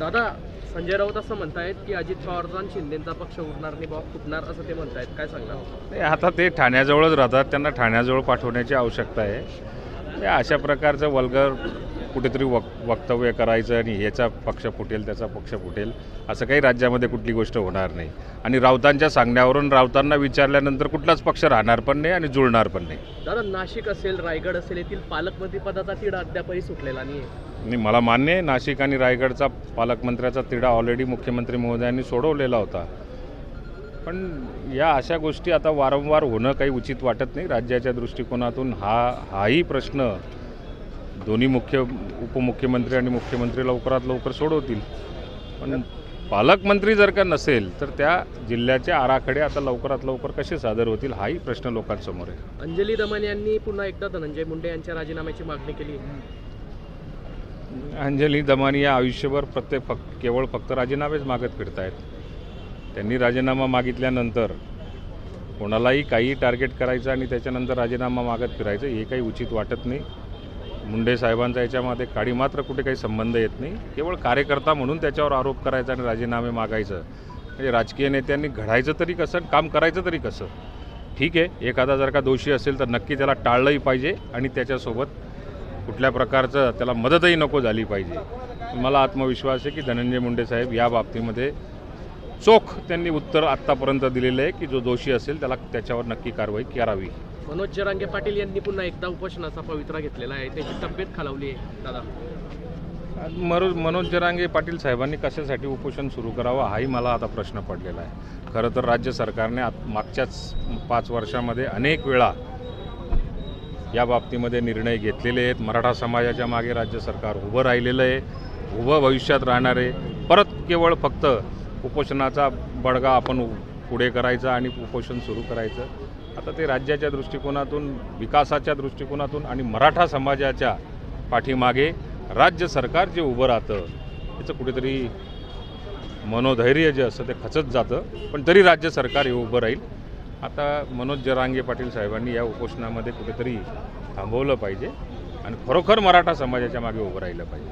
दादा संजय राऊत असं म्हणतायत की अजित पवारचा शिंदेचा पक्ष उरणार नाही बॉ फुटणार असं ते म्हणतायत. काय सांगणार? नाही, आता ते ठाण्याजवळच राहतात त्यांना ठाण्याजवळ पाठवण्याची आवश्यकता आहे. म्हणजे अशा प्रकारचं वल्गर कुठेतरी वक वक्तव्य करायचं आणि याचा पक्ष फुटेल त्याचा पक्ष फुटेल असं काही राज्यामध्ये कुठली गोष्ट होणार नाही. आणि राऊतांच्या सांगण्यावरून राऊतांना विचारल्यानंतर कुठलाच पक्ष राहणार पण नाही आणि जुळणार पण नाही. दादा नाशिक असेल रायगड असेल येथील पालकमंत्री पदाचा तिढा अद्यापही सुटलेला नाही आणि मला मान्य आहे नाशिक आणि रायगडचा पालकमंत्र्याचा तिढा ऑलरेडी मुख्यमंत्री महोदयांनी सोडवलेला होता. पण या अशा गोष्टी आता वारंवार होणं काही उचित वाटत नाही. राज्याच्या दृष्टिकोनातून हा हाही प्रश्न दोन्ही मुख्य उपमुख्यमंत्री आणि मुख्यमंत्री लवकरात लवकर सोडवतील. पण पालकमंत्री जर का नसेल तर त्या जिल्ह्याचे आराखडे आता लवकरात लवकर कसे सादर होतील हाही प्रश्न लोकांसमोर आहे. अंजली दमन यांनी पुन्हा एकदा धनंजय मुंडे यांच्या राजीनाम्याची मागणी केली अंजली दमानी या आयुष्यभर प्रत्येक फक्त केवळ फक्त राजीनामेच मागत फिरत आहेत त्यांनी राजीनामा मागितल्यानंतर कोणालाही काही टार्गेट करायचं आणि त्याच्यानंतर राजीनामा मागत फिरायचं हे काही उचित वाटत नाही. मुंडे साहेबांचा याच्यामध्ये काडी मात्र कुठे काही संबंध येत नाही. केवळ कार्यकर्ता म्हणून त्याच्यावर आरोप करायचा आणि राजीनामे मागायचं. म्हणजे राजकीय नेत्यांनी घडायचं तरी कसं आणि काम करायचं तरी कसं? ठीक आहे एखादा जर का दोषी असेल तर नक्की त्याला टाळलंही पाहिजे आणि त्याच्यासोबत कुठल्या प्रकारचं त्याला मदतही नको झाली पाहिजे. मला आत्मविश्वास आहे की धनंजय मुंडे साहेब या बाबतीमध्ये चोख त्यांनी उत्तर आत्तापर्यंत दिलेलं आहे की जो दोषी असेल त्याला त्याच्यावर नक्की कारवाई करावी. मनोज जरांगे पाटील यांनी पुन्हा एकदा उपोषणाचा पवित्रा घेतलेला आहे. त्याची तब्येत खालावली आहे. दादा. मनोज मनोज जरांगे पाटील साहेबांनी कशासाठी उपोषण सुरू करावं हाही मला आता प्रश्न पडलेला आहे. खरं तर राज्य सरकारने आत मागच्याच पाच वर्षामध्ये अनेक वेळा या बाबतीमध्ये निर्णय घेतलेले आहेत. मराठा समाजाच्या मागे राज्य सरकार उभं राहिलेलं आहे उभं भविष्यात राहणार आहे. परत केवळ फक्त उपोषणाचा बडगा आपण पुढे करायचा आणि उपोषण सुरू करायचं. आता ते राज्याच्या दृष्टिकोनातून विकासाच्या दृष्टिकोनातून आणि मराठा समाजाच्या पाठीमागे राज्य सरकार जे उभं राहतं त्याचं कुठेतरी मनोधैर्य जे असतं ते खचत जातं. पण तरी राज्य सरकार हे उभं राहील. आता मनोज जरांगे पाटील साहेबांनी या उपोषणामध्ये कुठेतरी थांबवलं पाहिजे आणि खरोखर मराठा समाजाच्या मागे उभं राहिलं पाहिजे.